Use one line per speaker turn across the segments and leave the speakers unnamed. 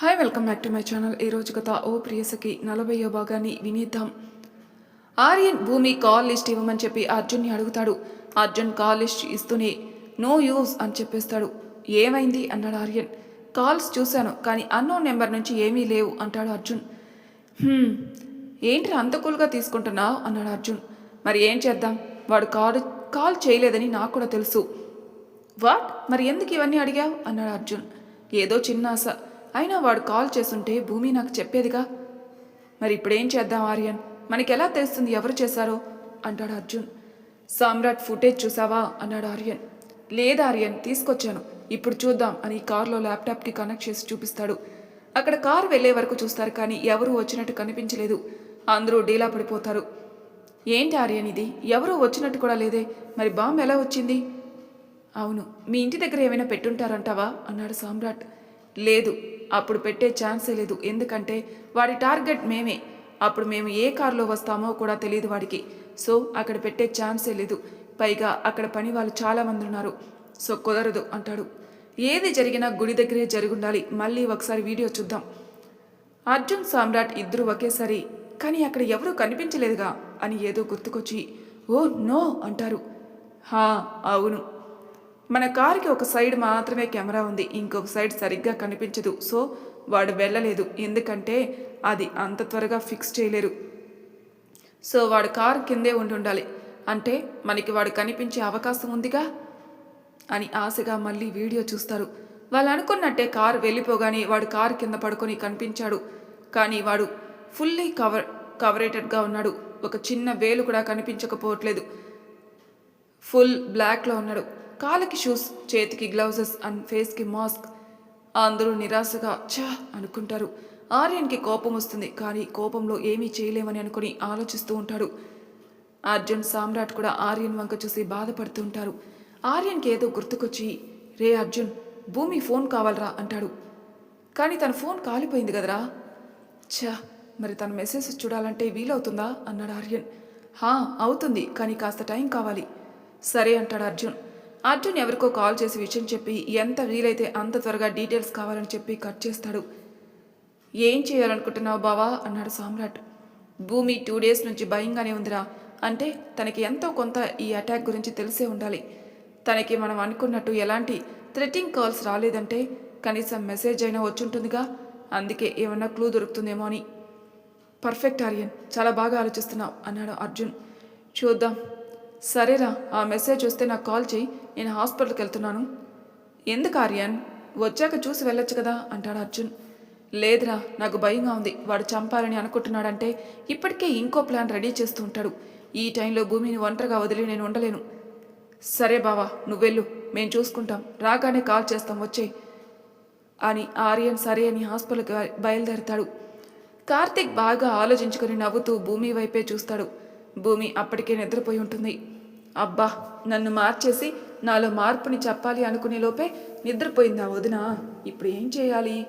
Hi welcome back to my channel ఈ రోజు కథ ఓ ప్రియసకి నలభైయో భాగాన్ని వినేద్దాం. ఆర్యన్ భూమి కాల్ లిస్ట్ ఇవ్వమని చెప్పి అర్జున్ని అడుగుతాడు. అర్జున్ కాల్ లిస్ట్ ఇస్తూనే నో యూజ్ అని చెప్పేస్తాడు. ఏమైంది? అన్నాడు ఆర్యన్. కాల్స్ చూశాను కానీ అన్నోన్ నెంబర్ నుంచి ఏమీ లేవు అంటాడు అర్జున్. ఏంటి అంత కూల్గా తీసుకుంటున్నావు? అన్నాడు అర్జున్. మరి ఏం చేద్దాం? వాడు కాల్ కాల్ చేయలేదని నాకు కూడా తెలుసు. వాట్? మరి ఎందుకు ఇవన్నీ అడిగావు? అన్నాడు అర్జున్. ఏదో చిన్న ఆశ. అయినా వాడు కాల్ చేస్తుంటే భూమి నాకు చెప్పేదిగా మరి ఇప్పుడేం చేద్దాం ఆర్యన్? మనకి ఎలా తెలుస్తుంది ఎవరు చేశారో? అంటాడు అర్జున్. సామ్రాట్ ఫుటేజ్ చూసావా? అన్నాడు ఆర్యన్. లేదు ఆర్యన్ తీసుకొచ్చాను. ఇప్పుడు చూద్దాం అని కారులో ల్యాప్టాప్కి కనెక్ట్ చేసి చూపిస్తాడు. అక్కడ కారు వెళ్ళే వరకు చూస్తారు కానీ ఎవరూ వచ్చినట్టు కనిపించలేదు. అందరూ డీలా పడిపోతారు. ఏంటి ఆర్యన్ ఇది? ఎవరూ వచ్చినట్టు కూడా లేదే. మరి బాంబు ఎలా వచ్చింది? అవును మీ ఇంటి దగ్గర ఏమైనా పెట్టుంటారంటావా? అన్నాడు సామ్రాట్. లేదు అప్పుడు పెట్టే ఛాన్సే లేదు. ఎందుకంటే వాడి టార్గెట్ మేమే. అప్పుడు మేము ఏ కారులో వస్తామో కూడా తెలియదు వాడికి. సో అక్కడ పెట్టే ఛాన్సే లేదు. పైగా అక్కడ పని వాళ్ళు చాలామంది ఉన్నారు. సో కుదరదు అంటాడు. ఏది జరిగినా గుడి దగ్గరే జరుగుండాలి. మళ్ళీ ఒకసారి వీడియో చూద్దాం. అర్జున్ సామ్రాట్ ఇద్దరు ఒకేసారి కానీ అక్కడ ఎవరూ కనిపించలేదుగా? అని ఏదో గుర్తుకొచ్చి ఓ నో అంటారు. హా అవును. మన కారుకి ఒక సైడ్ మాత్రమే కెమెరా ఉంది. ఇంకొక సైడ్ సరిగ్గా కనిపించదు. సో వాడు వెళ్ళలేదు. ఎందుకంటే అది అంత త్వరగా ఫిక్స్ చేయలేరు. సో వాడు కారు కిందే ఉండి ఉండాలి. అంటే మనకి వాడు కనిపించే అవకాశం ఉందిగా? అని ఆశగా మళ్ళీ వీడియో చూస్తారు. వాళ్ళు అనుకున్నట్టే కారు వెళ్ళిపోగానే వాడు కారు కింద పడుకొని కనిపించాడు. కానీ వాడు ఫుల్లీ కవర్ కవరేటెడ్గా ఉన్నాడు. ఒక చిన్న వేలు కూడా కనిపించకపోవట్లేదు. ఫుల్ బ్లాక్లో ఉన్నాడు. కాలికి షూస్ చేతికి గ్లౌజెస్ అండ్ ఫేస్కి మాస్క్ అందరూ నిరాశగా ఛా! అనుకుంటారు. ఆర్యన్కి కోపం వస్తుంది కానీ కోపంలో ఏమీ చేయలేమని అనుకుని ఆలోచిస్తూ ఉంటాడు. అర్జున్ సామ్రాట్ కూడా ఆర్యన్ వంక చూసి బాధపడుతూ ఉంటారు. ఆర్యన్కి ఏదో గుర్తుకొచ్చి రే అర్జున్ భూమి ఫోన్ కావాలరా అంటాడు. కానీ తన ఫోన్ కాలిపోయింది కదరా. ఛా! మరి తన మెసేజ్ చూడాలంటే వీలవుతుందా? అన్నాడు ఆర్యన్. హా అవుతుంది కానీ కాస్త టైం కావాలి. సరే అంటాడు అర్జున్. అర్జున్ ఎవరికో కాల్ చేసి విషయం చెప్పి ఎంత వీలైతే అంత త్వరగా డీటెయిల్స్ కావాలని చెప్పి కట్ చేస్తాడు. ఏం చేయాలనుకుంటున్నావు బావా? అన్నాడు సామ్రాట్. భూమి టూ డేస్ నుంచి భయంగానే ఉందిరా. అంటే తనకి ఎంతో కొంత ఈ అటాక్ గురించి తెలిసే ఉండాలి. తనకి మనం అనుకున్నట్టు ఎలాంటి థ్రెటింగ్ కాల్స్ రాలేదంటే కనీసం మెసేజ్ అయినా వచ్చుంటుందిగా. అందుకే ఏమన్నా క్లూ దొరుకుతుందేమో అని. పర్ఫెక్ట్ ఆర్యన్ చాలా బాగా ఆలోచిస్తున్నావు అన్నాడు అర్జున్. చూద్దాం. సరేరా ఆ మెసేజ్ వస్తే నాకు కాల్ చేయి నేను హాస్పిటల్కి వెళ్తున్నాను. ఎందుకు ఆర్యన్? వచ్చాక చూసి వెళ్ళొచ్చు కదా అంటాడు అర్జున్. లేదురా నాకు భయంగా ఉంది. వాడు చంపాలని అనుకుంటున్నాడంటే ఇప్పటికే ఇంకో ప్లాన్ రెడీ చేస్తూ ఉంటాడు. ఈ టైంలో భూమిని ఒంటరిగా వదిలి నేను ఉండలేను. సరే బావా నువ్వెళ్ళు మేము చూసుకుంటాం. రాగానే కాల్ చేస్తాం వచ్చేయ్ అని ఆర్యన్ సరే అని హాస్పిటల్కి బయలుదేరతాడు. కార్తీక్ బాగా ఆలోచించుకుని నవ్వుతూ భూమి వైపే చూస్తాడు. భూమి అప్పటికే నిద్రపోయి ఉంటుంది. అబ్బా నన్ను మార్చేసి నాలో మార్పుని చెప్పాలి అనుకునే లోపే నిద్రపోయిందా వదిన. ఇప్పుడు ఏం చేయాలి?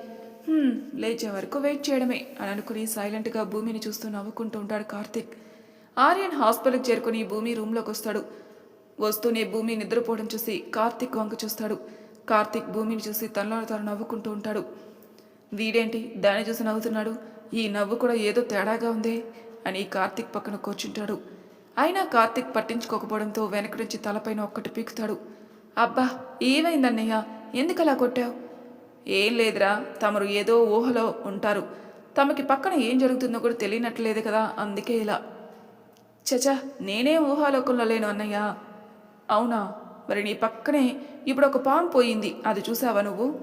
లేచే వరకు వెయిట్ చేయడమే అని అనుకుని సైలెంట్గా భూమిని చూస్తూ నవ్వుకుంటూ ఉంటాడు కార్తీక్. ఆర్యన్ హాస్పిటల్కి చేరుకుని భూమి రూమ్లోకి వస్తాడు. వస్తూనే భూమి నిద్రపోవడం చూసి కార్తీక్ వంక చూస్తాడు. కార్తీక్ భూమిని చూసి తనలో తాను నవ్వుకుంటూ ఉంటాడు. వీడేంటి దాన్ని చూసి నవ్వుతున్నాడు? ఈ నవ్వు కూడా ఏదో తేడాగా ఉందే. అని కార్తిక్ పక్కన కూర్చుంటాడు. అయినా కార్తీక్ పట్టించుకోకపోవడంతో వెనక నుంచి తలపైన ఒక్కటి పీకుతాడు. అబ్బా ఏమైందన్నయ్య? ఎందుకు అలా కొట్టావు? ఏం లేదురా తమరు ఏదో ఊహలో ఉంటారు. తమకి పక్కన ఏం జరుగుతుందో కూడా తెలియనట్లేదు కదా అందుకే ఇలా. చచా నేనే ఊహాలోకంలో లేను అన్నయ్య. అవునా? మరి నీ పక్కనే ఇప్పుడు ఒక పాము పోయింది. అది చూసావా నువ్వు?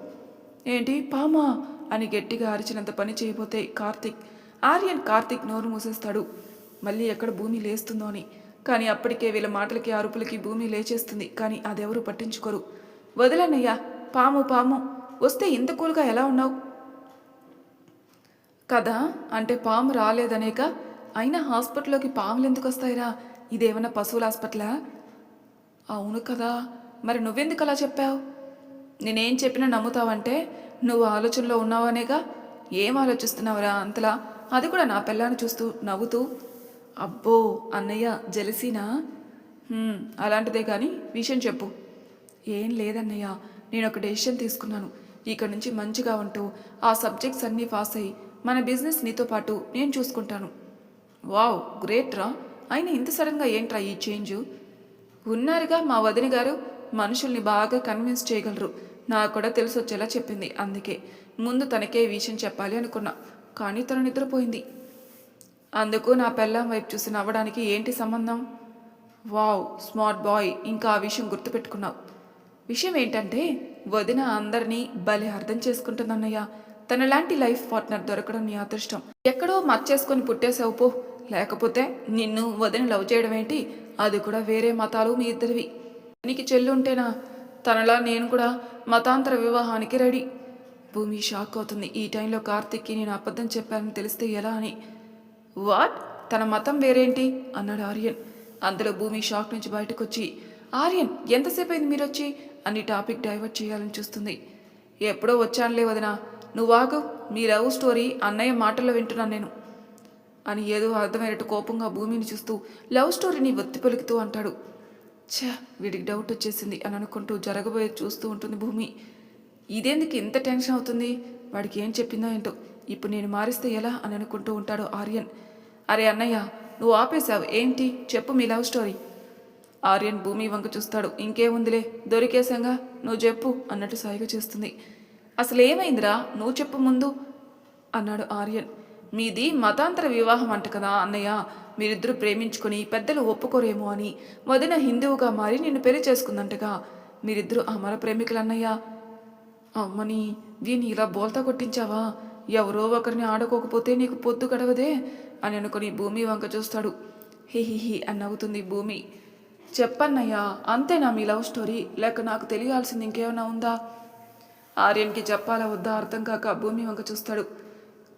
ఏంటి? పామా? అని గట్టిగా అరిచినంత పని చేయబోతే కార్తిక్ ఆర్యన్ కార్తిక్ నోరు మూసేస్తాడు. మళ్ళీ ఎక్కడ భూమి లేస్తుందో అని. కానీ అప్పటికే వీళ్ళ మాటలకి అరుపులకి భూమి లేచేస్తుంది. కానీ అదెవరూ పట్టించుకోరు. వదిలేనయ్యా పాము పాము. వస్తే ఇంత కూల్గా ఎలా ఉన్నావు? కదా అంటే పాము రాలేదనేక. అయినా హాస్పిటల్లోకి పాములు ఎందుకు వస్తాయిరా? ఇదేమన్నా పశువుల హాస్పిటలా? అవును కదా మరి నువ్వెందుకు అలా చెప్పావు? నేనేం చెప్పినా నమ్ముతావంటే నువ్వు ఆలోచనలో ఉన్నావనేగా? ఏం ఆలోచిస్తున్నావురా అంతలా? అది కూడా నా పిల్లని చూస్తూ నవ్వుతూ అబ్బో అన్నయ్య జలసీనా? అలాంటిదే కానీ విషయం చెప్పు. ఏం లేదన్నయ్య నేను ఒక డెసిషన్ తీసుకున్నాను. ఇక్కడ నుంచి మంచిగా ఉంటూ ఆ సబ్జెక్ట్స్ అన్నీ పాస్ అయ్యి మన బిజినెస్ నీతో పాటు నేను చూసుకుంటాను. వావ్ గ్రేట్ రా. అయినా ఇంత సడన్గా ఏంట్రా ఈ చేంజ్? ఉన్నారుగా మా వదిన గారు మనుషుల్ని బాగా కన్విన్స్ చేయగలరు. నాకు కూడా తెలిసి వచ్చేలా చెప్పింది అందుకే. ముందు తనకే విషయం చెప్పాలి అనుకున్నా. కానీ తను నిద్రపోయింది. అందుకు నా పెళ్ళాం వైపు చూసి నవ్వడానికి ఏంటి సంబంధం? వావ్ స్మార్ట్ బాయ్ ఇంకా ఆ విషయం గుర్తుపెట్టుకున్నావు. విషయం ఏంటంటే వదిన అందరినీ భలే అర్థం చేసుకుంటుందన్నయ్య. తనలాంటి లైఫ్ పార్ట్నర్ దొరకడం నీ అదృష్టం. ఎక్కడో మర్చేసుకొని పుట్టేసావు పో. లేకపోతే నిన్ను వదిన లవ్ చేయడం ఏంటి? అది కూడా వేరే మతాలు మీ ఇద్దరివి. నీకు చెల్లుంటేనా? తనలా నేను కూడా మతాంతర వివాహానికి రెడీ. భూమి షాక్ అవుతుంది. ఈ టైంలో కార్తిక్కి నేను అబద్ధం చెప్పానని తెలిస్తే ఎలా అని. వాట్? తన మతం వేరేంటి? అన్నాడు ఆర్యన్. అందులో భూమి షాక్ నుంచి బయటకు వచ్చి ఆర్యన్ ఎంతసేపు అయింది మీరొచ్చి? అని టాపిక్ డైవర్ట్ చేయాలని చూస్తుంది. ఎప్పుడో వచ్చానులే వదినా. నువ్వు మీ లవ్ స్టోరీ అన్నయ్య మాటల్లో వింటున్నాను నేను. అని ఏదో అర్థమైనట్టు కోపంగా భూమిని చూస్తూ లవ్ స్టోరీని ఒత్తి పలుకుతూ అంటాడు. ఛా వీడికి డౌట్ వచ్చేసింది అని అనుకుంటూ జరగబోయే చూస్తూ ఉంటుంది భూమి. ఇదేందుకు ఇంత టెన్షన్ అవుతుంది? వాడికి ఏం చెప్పిందో ఏంటో. ఇప్పుడు నేను మారిస్తే ఎలా అని అనుకుంటూ ఉంటాడు ఆర్యన్. అరే అన్నయ్య నువ్వు ఆపేశావు. ఏంటి? చెప్పు మీ లవ్ స్టోరీ. ఆర్యన్ భూమి వంక చూస్తాడు. ఇంకేముందిలే? దొరికేసంగా నువ్వు చెప్పు అన్నట్టు సాయిగా చేస్తుంది. అసలు ఏమైందిరా నువ్వు చెప్పు ముందు అన్నాడు ఆర్యన్. మీది మతాంతర వివాహం అంట కదా అన్నయ్య. మీరిద్దరూ ప్రేమించుకొని పెద్దలు ఒప్పుకోరేమో అని. వదిన హిందువుగా మారి నిన్ను పెళ్ళి చేసుకుందంటగా. మీరిద్దరూ అమర ప్రేమికులు అన్నయ్య అమ్మని దీన్ని ఇలా బోల్తా కొట్టించావా? ఎవరో ఒకరిని ఆడుకోకపోతే నీకు పొద్దు గడవదే అని అనుకుని భూమి వంక చూస్తాడు. హిహిహి అని నవ్వుతుంది భూమి. చెప్పన్నయ్యా అంతేనా మీ లవ్ స్టోరీ? లేక నాకు తెలియాల్సింది ఇంకేమైనా ఉందా? ఆర్యన్కి చెప్పాలా వద్దా అర్థం కాక భూమి వంక చూస్తాడు.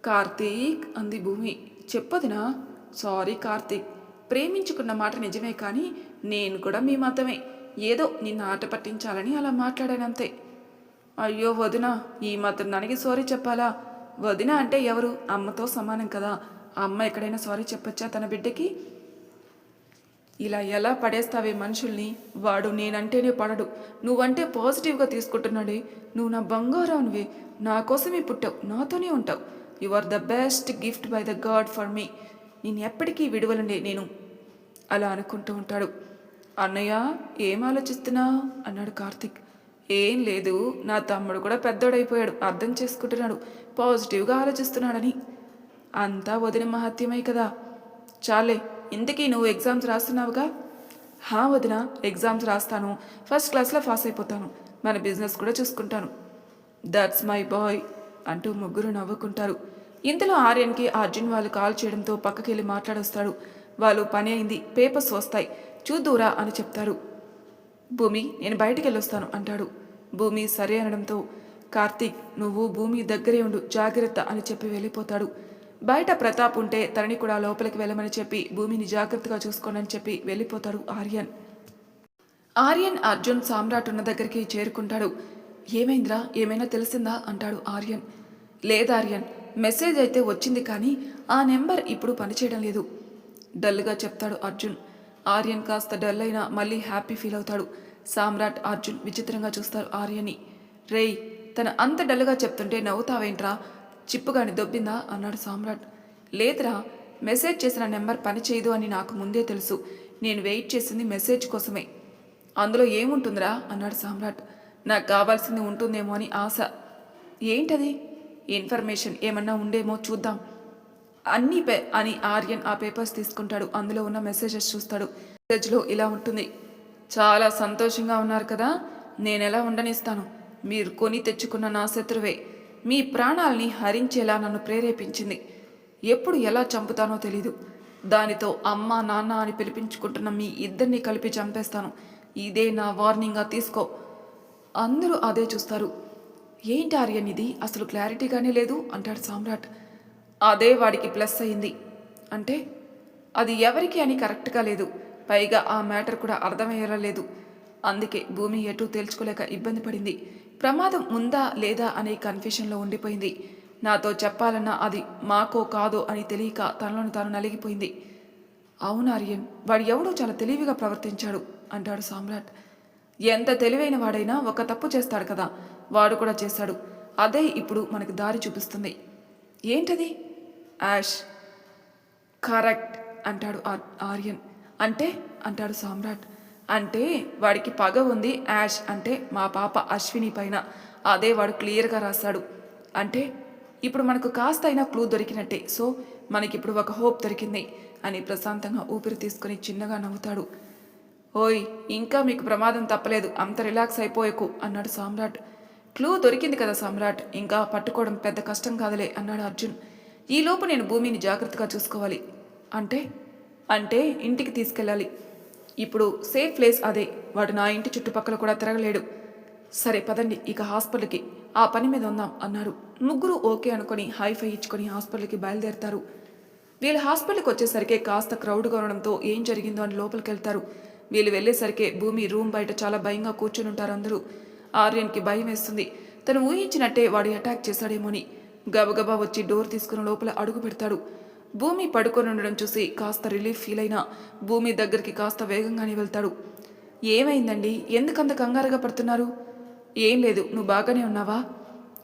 కార్తీక్ అంది భూమి. చెప్పదినా? సారీ కార్తీక్. ప్రేమించుకున్న మాట నిజమే కానీ నేను కూడా మీ మతమే. ఏదో నిన్ను ఆట పట్టించాలని అలా మాట్లాడానంతే. అయ్యో వదిన ఈ మాత్రం దానికి సారీ చెప్పాలా? వదిన అంటే ఎవరు? అమ్మతో సమానం కదా. అమ్మ ఎక్కడైనా సారీ చెప్పొచ్చా తన బిడ్డకి? ఇలా ఎలా పడేస్తావే మనుషుల్ని? వాడు నేనంటేనే పడడు. నువ్వంటే పాజిటివ్గా తీసుకుంటున్నాడే. నువ్వు నా బంగారానివే. నా కోసమే పుట్టావు. నాతోనే ఉంటావు. You are the best gift by the god for me నేను ఎప్పటికీ విడువలండే నేను. అలా అనుకుంటూ ఉంటాడు. అన్నయ్య ఏం ఆలోచిస్తున్నా? అన్నాడు కార్తిక్. ఏం లేదు నా తమ్ముడు కూడా పెద్దోడైపోయాడు అర్థం చేసుకుంటున్నాడు పాజిటివ్గా ఆలోచిస్తున్నాడని. అంతా వదిన మహత్యమే కదా. చాలే ఇంతకీ నువ్వు ఎగ్జామ్స్ రాస్తున్నావుగా? హా వదిన ఎగ్జామ్స్ రాస్తాను ఫస్ట్ క్లాస్లో పాస్ అయిపోతాను మన బిజినెస్ కూడా చూసుకుంటాను. దట్స్ మై బాయ్ అంటూ ముగ్గురు నవ్వుకుంటారు. ఇంతలో ఆర్యన్కి అర్జున్ వాళ్ళు కాల్ చేయడంతో పక్కకెళ్ళి మాట్లాడొస్తాడు. వాళ్ళు పని అయింది పేపర్స్ వస్తాయి చూద్దూరా అని చెప్తారు. భూమి నేను బయటికి వెళ్ళొస్తాను అంటాడు. భూమి సరే అనడంతో కార్తీక్ నువ్వు భూమి దగ్గరే ఉండు జాగ్రత్త అని చెప్పి వెళ్ళిపోతాడు. బయట ప్రతాప్ ఉంటే తనని కూడా లోపలికి వెళ్ళమని చెప్పి భూమిని జాగ్రత్తగా చూసుకోనని చెప్పి వెళ్ళిపోతాడు ఆర్యన్. ఆర్యన్ అర్జున్ సామ్రాట్ ఉన్న దగ్గరికి చేరుకుంటాడు. ఏమైందిరా? ఏమైనా తెలిసిందా? అంటాడు ఆర్యన్. లేదార్యన్ మెసేజ్ అయితే వచ్చింది కానీ ఆ నెంబర్ ఇప్పుడు పనిచేయడం లేదు. డల్గా చెప్తాడు అర్జున్. ఆర్యన్ కాస్త డల్ అయినా మళ్ళీ హ్యాపీ ఫీల్ అవుతాడు. సామ్రాట్ అర్జున్ విచిత్రంగా చూస్తారు ఆర్యని. రేయ్ తన అంత డల్గా చెప్తుంటే నవ్వుతావేంట్రా? చిప్పుగాని దొబ్బిందా? అన్నాడు సామ్రాట్. లేదురా మెసేజ్ చేసిన నెంబర్ పని చేయదు అని నాకు ముందే తెలుసు. నేను వెయిట్ చేసింది మెసేజ్ కోసమే. అందులో ఏముంటుందిరా? అన్నాడు సామ్రాట్. నాకు కావాల్సింది ఉంటుందేమో అని ఆశ. ఏంటది? ఇన్ఫర్మేషన్ ఏమన్నా ఉండేమో చూద్దాం. అన్ని పే అని ఆర్యన్ ఆ పేపర్స్ తీసుకుంటాడు. అందులో ఉన్న మెసేజెస్ చూస్తాడు. మెసేజ్లో ఇలా ఉంటుంది. చాలా సంతోషంగా ఉన్నారు కదా? నేను ఎలా ఉండనిస్తాను? మీరు కొని తెచ్చుకున్న నా శత్రువే. మీ ప్రాణాల్ని హరించేలా నన్ను ప్రేరేపించింది. ఎప్పుడు ఎలా చంపుతానో తెలీదు. దానితో అమ్మ నాన్న అని పిలిపించుకుంటున్న మీ ఇద్దరిని కలిపి చంపేస్తాను. ఇదే నా వార్నింగ్గా తీసుకో. అందరూ అదే చూస్తారు. ఏంటి ఆర్యన్ ఇది? అసలు క్లారిటీగానే లేదు అంటాడు సామ్రాట్. అదే వాడికి ప్లస్ అయింది. అంటే అది ఎవరికి అని కరెక్ట్గా లేదు. పైగా ఆ మ్యాటర్ కూడా అర్థమయ్యేలా లేదు. అందుకే భూమి ఎటు తేల్చుకోలేక ఇబ్బంది పడింది. ప్రమాదం ఉందా లేదా అనే కన్ఫ్యూషన్లో ఉండిపోయింది. నాతో చెప్పాలన్నా అది మాకో కాదో అని తెలియక తనలోని తాను నలిగిపోయింది. అవును ఆర్యన్ వాడు ఎవడో చాలా తెలివిగా ప్రవర్తించాడు అంటాడు సామ్రాట్. ఎంత తెలివైన వాడైనా ఒక తప్పు చేస్తాడు కదా వాడు కూడా చేశాడు అదే ఇప్పుడు మనకు దారి చూపిస్తుంది. ఏంటది? యాష్. కరెక్ట్ అంటాడు ఆర్- ఆర్యన్. అంటే అంటాడు సామ్రాట్. అంటే వాడికి పగ ఉంది యాష్ అంటే మా పాప అశ్విని పైన. అదే వాడు క్లియర్గా రాశాడు. అంటే ఇప్పుడు మనకు కాస్త అయినా క్లూ దొరికినట్టే. సో మనకిప్పుడు ఒక హోప్ దొరికింది అని ప్రశాంతంగా ఊపిరి తీసుకుని చిన్నగా నవ్వుతాడు. ఓయ్ ఇంకా మీకు ప్రమాదం తప్పలేదు. అంత రిలాక్స్ అయిపోయకు అన్నాడు సామ్రాట్. క్లూ దొరికింది కదా సామ్రాట్. ఇంకా పట్టుకోవడం పెద్ద కష్టం కాదులే అన్నాడు అర్జున్. ఈలోపు నేను భూమిని జాగ్రత్తగా చూసుకోవాలి. అంటే అంటే ఇంటికి తీసుకెళ్ళాలి. ఇప్పుడు సేఫ్ ప్లేస్ అదే. వాడు నా ఇంటి చుట్టుపక్కల కూడా తిరగలేడు. సరే పదండి ఇక హాస్పిటల్కి. ఆ పని మీద ఉందాం అన్నారు. ముగ్గురు ఓకే అనుకొని హైఫై ఇచ్చుకొని హాస్పిటల్కి బయలుదేరతారు. వీళ్ళు హాస్పిటల్కి వచ్చేసరికి కాస్త క్రౌడ్గా ఉండడంతో ఏం జరిగిందో అని లోపలికి వెళ్తారు. వీళ్ళు వెళ్ళేసరికి భూమి రూమ్ బయట చాలా భయంగా కూర్చుని ఉంటారు అందరూ. ఆర్యన్కి భయం వేస్తుంది. తను ఊహించినట్టే వాడు అటాక్ చేశాడేమోని. గబగబా వచ్చి డోర్ తీసుకుని లోపల అడుగు పెడతాడు. భూమి పడుకొని ఉండడం చూసి కాస్త రిలీఫ్ ఫీల్ అయినా భూమి దగ్గరికి కాస్త వేగంగానే వెళ్తాడు. ఏమైందండి? ఎందుకంత కంగారుగా పడుతున్నారు? ఏం లేదు నువ్వు బాగానే ఉన్నావా?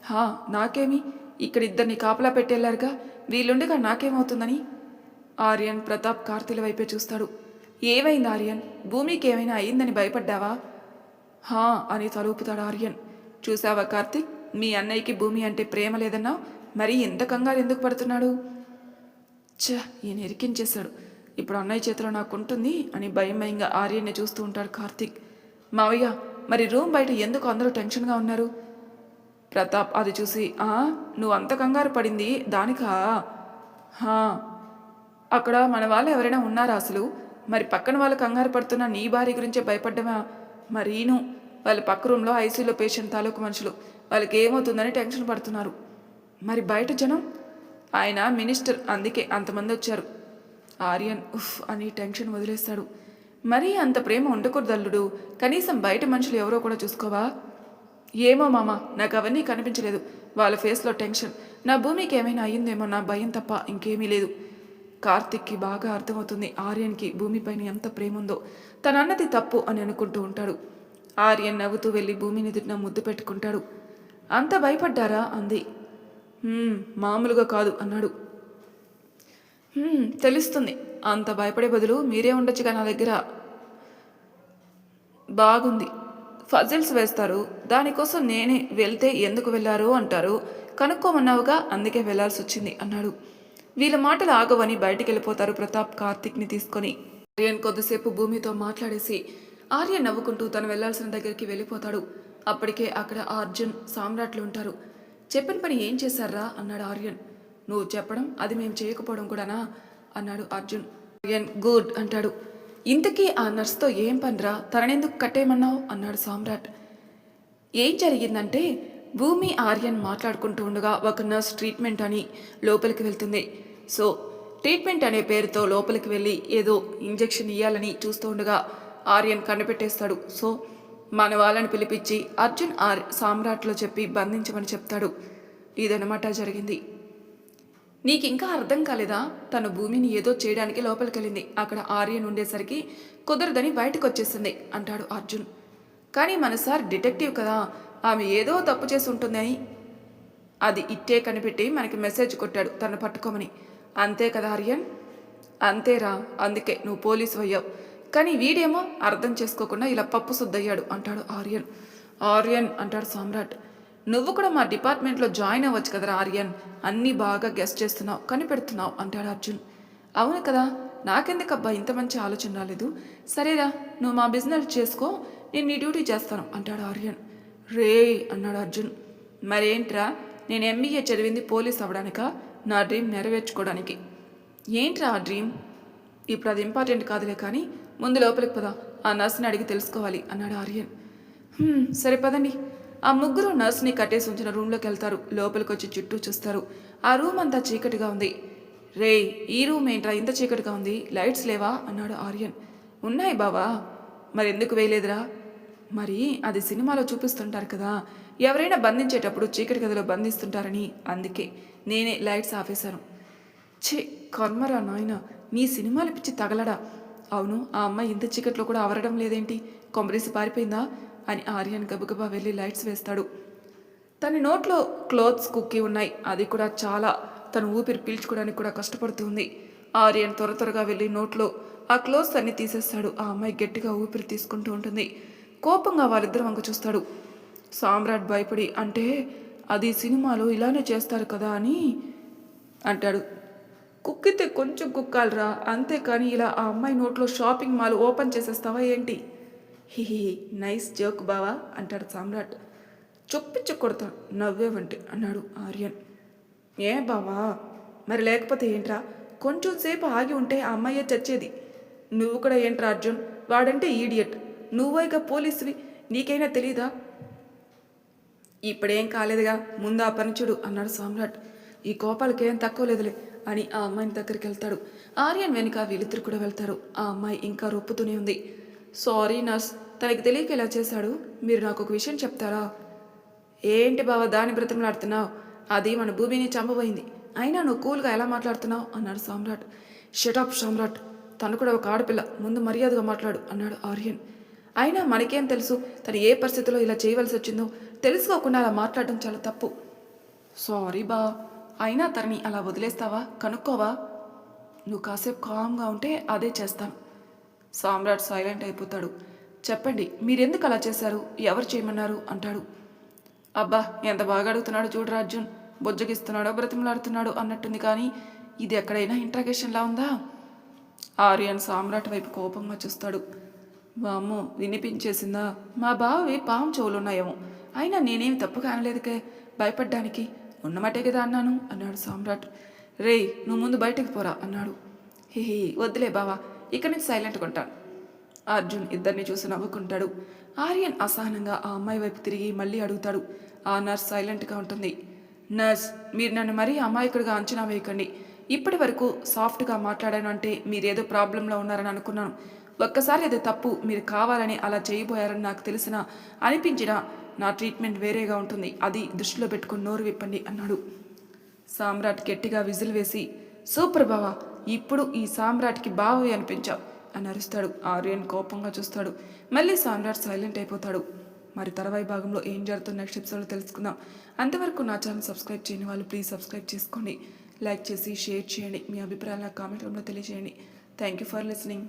హా నాకేమి? ఇక్కడ ఇద్దరిని కాపలా పెట్టెళ్ళారుగా వీళ్ళుండగా నాకేమవుతుందని? ఆర్యన్ ప్రతాప్ కార్తీల వైపే చూస్తాడు. ఏమైంది ఆర్యన్? భూమికి ఏమైనా అయిందని భయపడ్డావా? హా అని తలూపుతాడు ఆర్యన్. చూసావా కార్తీక్? మీ అన్నయ్యకి భూమి అంటే ప్రేమ లేదన్నా మరి ఎంత కంగారు ఎందుకు పడుతున్నాడు? ఛ ఈయన ఇరికించేశాడు. ఇప్పుడు అన్నయ్య చేతిలో నాకు ఉంటుంది అని భయం భయంగా ఆర్యన్ని చూస్తూ ఉంటాడు కార్తీక్. మావయ్య మరి రూమ్ బయట ఎందుకు అందరూ టెన్షన్గా ఉన్నారు? ప్రతాప్ అది చూసి ఆ నువ్వు అంత కంగారు పడింది దానికా? హా అక్కడ మన వాళ్ళు ఎవరైనా ఉన్నారా అసలు? మరి పక్కన వాళ్ళు కంగారు పడుతున్న నీ భార్య గురించే భయపడ్డమా? మరీను వాళ్ళ పక్క రూమ్లో ఐసీలో పేషెంట్ తాలూకు మనుషులు. వాళ్ళకి ఏమవుతుందని టెన్షన్ పడుతున్నారు. మరి బయట జనం? ఆయన మినిస్టర్ అందుకే అంతమంది వచ్చారు. ఆర్యన్ ఉఫ్ అని టెన్షన్ వదిలేస్తాడు. మరీ అంత ప్రేమ ఉండకూడదు అల్లుడు. కనీసం బయట మనుషులు ఎవరో కూడా చూసుకోవా? ఏమో మామ నాకు అవన్నీ కనిపించలేదు. వాళ్ళ ఫేస్లో టెన్షన్. నా భూమికి ఏమైనా అయ్యిందేమో నా భయం తప్ప ఇంకేమీ లేదు. కార్తిక్కి బాగా అర్థమవుతుంది ఆర్యన్కి భూమిపైన ఎంత ప్రేమ ఉందో తన అన్నది తప్పు అని అనుకుంటూ ఉంటాడు. ఆర్యన్ నవ్వుతూ వెళ్ళి భూమిని తిట్టిన ముద్దు పెట్టుకుంటాడు. అంత భయపడ్డారా? అంది. మామూలుగా కాదు అన్నాడు. తెలుస్తుంది. అంత భయపడే బదులు మీరే ఉండొచ్చుగా నా దగ్గర. బాగుంది. ఫజిల్స్ వేస్తారు. దానికోసం నేనే వెళ్తే ఎందుకు వెళ్ళారు అంటారు. కనుక్కోమన్నావుగా అందుకే వెళ్ళాల్సి వచ్చింది అన్నాడు. వీళ్ళ మాటలు ఆగవని బయటికి వెళ్ళిపోతారు ప్రతాప్ కార్తిక్ని తీసుకొని. ఆర్యన్ కొద్దిసేపు భూమితో మాట్లాడేసి ఆర్యన్ నవ్వుకుంటూ తను వెళ్ళాల్సిన దగ్గరికి వెళ్ళిపోతాడు. అప్పటికే అక్కడ అర్జున్ సామ్రాట్లు ఉంటారు. చెప్పిన పని ఏం చేశారా? అన్నాడు ఆర్యన్. నువ్వు చెప్పడం అది మేము చేయకపోవడం కూడానా? అన్నాడు అర్జున్. ఆర్యన్ గుడ్ అంటాడు. ఇంతకీ ఆ నర్స్తో ఏం పనిరా? తననెందుకు కట్టేయమన్నావు? అన్నాడు సామ్రాట్. ఏం జరిగిందంటే భూమి ఆర్యన్ మాట్లాడుకుంటూ ఉండగా ఒక నర్స్ ట్రీట్మెంట్ అని లోపలికి వెళ్తుంది. సో ట్రీట్మెంట్ అనే పేరుతో లోపలికి వెళ్ళి ఏదో ఇంజెక్షన్ ఇవ్వాలని చూస్తూ ఉండగా ఆర్యన్ కనిపెట్టేస్తాడు సో మన వాళ్ళని పిలిపించి అర్జున్ ఆర్ సామ్రాట్లో చెప్పి బంధించమని చెప్తాడు. ఇదనమాట జరిగింది. నీకు ఇంకా అర్థం కాలేదా? తను భూమిని ఏదో చేయడానికి లోపలికెళ్ళింది. అక్కడ ఆర్యన్ ఉండేసరికి కుదరదని బయటకు వచ్చేసింది అంటాడు అర్జున్. కానీ మన సార్ డిటెక్టివ్ కదా ఆమె ఏదో తప్పు చేసి ఉంటుందని అది ఇట్టే కనిపెట్టి మనకి మెసేజ్ కొట్టాడు తను పట్టుకోమని. అంతే కదా ఆర్యన్? అంతేరా అందుకే నువ్వు పోలీసు అయ్యావు. కానీ వీడేమో అర్థం చేసుకోకుండా ఇలా పప్పు శుద్ధయ్యాడు అంటాడు ఆర్యన్. ఆర్యన్ అంటాడు సామ్రాట్. నువ్వు కూడా మా డిపార్ట్మెంట్లో జాయిన్ అవ్వచ్చు కదరా ఆర్యన్. అన్నీ బాగా గెస్ట్ చేస్తున్నావు కనిపెడుతున్నావు అంటాడు అర్జున్. అవును కదా నాకెందుకబ్బా ఇంత మంచి ఆలోచన రాలేదు? సరేరా నువ్వు మా బిజినెస్ చేసుకో నేను నీ డ్యూటీ చేస్తాను అంటాడు ఆర్యన్. రే అన్నాడు అర్జున్. మరేంట్రా నేను ఎంబీఏ చదివింది పోలీస్ అవ్వడానికా? నా డ్రీమ్ నెరవేర్చుకోవడానికి. ఏంట్రా ఆ డ్రీమ్? ఇప్పుడు అది ఇంపార్టెంట్ కాదులే కానీ ముందు లోపలికి పదా. ఆ నర్స్ని అడిగి తెలుసుకోవాలి అన్నాడు ఆర్యన్. సరే పదండి. ఆ ముగ్గురు నర్స్ని కట్టేసి ఉంచిన రూమ్లోకి వెళ్తారు. లోపలికి వచ్చి చుట్టూ చూస్తారు. ఆ రూమ్ అంతా చీకటిగా ఉంది. రే ఈ రూమ్ ఏంట్రా? ఇంత చీకటిగా ఉంది. లైట్స్ లేవా? అన్నాడు ఆర్యన్. ఉన్నాయి బావా. మరి ఎందుకు వేయలేదురా? మరి అది సినిమాలో చూపిస్తుంటారు కదా. ఎవరైనా బంధించేటప్పుడు చీకటి గదిలో బంధిస్తుంటారని అందుకే నేనే లైట్స్ ఆపేశాను. ఛే కర్మరా నాయన. నీ సినిమాలు పిచ్చి తగలడా? అవును ఆ అమ్మాయి ఇంత చీకట్లో కూడా అవరడం లేదేంటి? కొమ్మరేసి పారిపోయిందా? అని ఆర్యన్ గబగబా వెళ్ళి లైట్స్ వేస్తాడు. తన నోట్లో క్లోత్స్ కుక్కి ఉన్నాయి. అది కూడా చాలా. తను ఊపిరి పీల్చుకోవడానికి కూడా కష్టపడుతుంది. ఆర్యన్ త్వర త్వరగా వెళ్ళి నోట్లో ఆ క్లోత్స్ అన్ని తీసేస్తాడు. ఆ అమ్మాయి గట్టిగా ఊపిరి తీసుకుంటూ ఉంటుంది. కోపంగా వాళ్ళిద్దరు వంక చూస్తాడు. సామ్రాట్ భయపడి అంటే అది సినిమాలో ఇలానే చేస్తారు కదా అని అంటాడు. కుక్కితే కొంచెం కుక్కాలరా. అంతేకాని ఇలా ఆ అమ్మాయి నోట్లో షాపింగ్ మాల్ ఓపెన్ చేసేస్తావా ఏంటి? హిహి నైస్ జోక్ బావా అంటాడు సామ్రాట్. చొప్పించ కొడతా నవ్వేవంటే అన్నాడు ఆర్యన్. ఏ బావా మరి లేకపోతే ఏంట్రా? కొంచెం సేపు ఆగి ఉంటే ఆ అమ్మాయే చచ్చేది. నువ్వు కూడా ఏంట్రా అర్జున్? వాడంటే ఈడియట్. నువ్వైగా పోలీసువి? నీకైనా తెలీదా? ఇప్పుడేం కాలేదుగా ముందు ఆ పని చూడు అన్నాడు సామ్రాట్. ఈ కోపాలకేం తక్కువ లేదులే. అని ఆ అమ్మాయిని దగ్గరికి వెళ్తాడు. ఆర్యన్ వెనుక వీళ్ళిద్దరు కూడా వెళ్తారు. ఆ అమ్మాయి ఇంకా రొప్పుతూనే ఉంది. సారీ నర్స్ తనకి తెలియక ఇలా చేశాడు. మీరు నాకు ఒక విషయం చెప్తారా? ఏంటి బావ దాని బ్రతిమలాడుతున్నావు. అది మన భూమిని చంపబోయింది. అయినా నువ్వు కూల్గా ఎలా మాట్లాడుతున్నావు? అన్నాడు సామ్రాట్. షటాప్ సామ్రాట్. తను కూడా ఒక ఆడపిల్ల. ముందు మర్యాదగా మాట్లాడు అన్నాడు ఆర్యన్. అయినా మనకేం తెలుసు? తను ఏ పరిస్థితిలో ఇలా చేయవలసి వచ్చిందో? తెలుసుకోకుండా అలా మాట్లాడడం చాలా తప్పు. సారీ బా. అయినా తనని అలా వదిలేస్తావా? కనుక్కోవా? నువ్వు కాసేపు కామ్గా ఉంటే అదే చేస్తాను. సామ్రాట్ సైలెంట్ అయిపోతాడు. చెప్పండి మీరెందుకు అలా చేశారు? ఎవరు చేయమన్నారు? అంటాడు. అబ్బా ఎంత బాగా అడుగుతున్నాడు చూడు అర్జున్. బొజ్జగిస్తున్నాడో బ్రతిమలాడుతున్నాడు అన్నట్టుంది కానీ ఇది ఎక్కడైనా ఇంట్రాగేషన్లా ఉందా? ఆర్యన్ సామ్రాట్ వైపు కోపంగా చూస్తాడు. వామ్మో వినిపించేసిందా? మా బావి పాము చెవులున్నాయేమో. అయినా నేనేమి తప్పు కానలేదుకే భయపడ్డానికి? ఉన్నమాటే కదా అన్నాను అన్నాడు సామ్రాట్. రే నువ్వు ముందు బయటకు పోరా అన్నాడు. హే వద్దులే బావా ఇక్కడ నుంచి సైలెంట్గా ఉంటాను. అర్జున్ ఇద్దరిని చూసి నవ్వుకుంటాడు. ఆర్యన్ అసహనంగా ఆ అమ్మాయి వైపు తిరిగి మళ్ళీ అడుగుతాడు. ఆ నర్స్ సైలెంట్గా ఉంటుంది. నర్స్ మీరు నన్ను మరీ అమాయకుడిగా అంచనా వేయకండి. ఇప్పటి వరకు సాఫ్ట్గా మాట్లాడాను అంటే మీరేదో ప్రాబ్లంలో ఉన్నారని అనుకున్నాను. ఒక్కసారి అది తప్పు మీరు కావాలని అలా చేయబోయారని నాకు తెలిసిన అనిపించినా నా ట్రీట్మెంట్ వేరేగా ఉంటుంది. అది దృష్టిలో పెట్టుకుని నోరు విప్పండి అన్నాడు. సామ్రాట్ గట్టిగా విజిల్ వేసి సూపర్ బావా ఇప్పుడు ఈ సామ్రాట్కి బావే అనిపించావు అని అరుస్తాడు. ఆర్యన్ కోపంగా చూస్తాడు. మళ్ళీ సామ్రాట్ సైలెంట్ అయిపోతాడు. మరి తర్వాయి భాగంలో ఏం జరుగుతుందో నెక్స్ట్ ఎపిసోడ్లో తెలుసుకుందాం. అంతవరకు నా ఛానల్ సబ్స్క్రైబ్ చేయని వాళ్ళు ప్లీజ్ సబ్స్క్రైబ్ చేసుకోండి. లైక్ చేసి షేర్ చేయండి. మీ అభిప్రాయాలు నాకు కామెంట్ రూమ్లో తెలియజేయండి. Thank you for listening.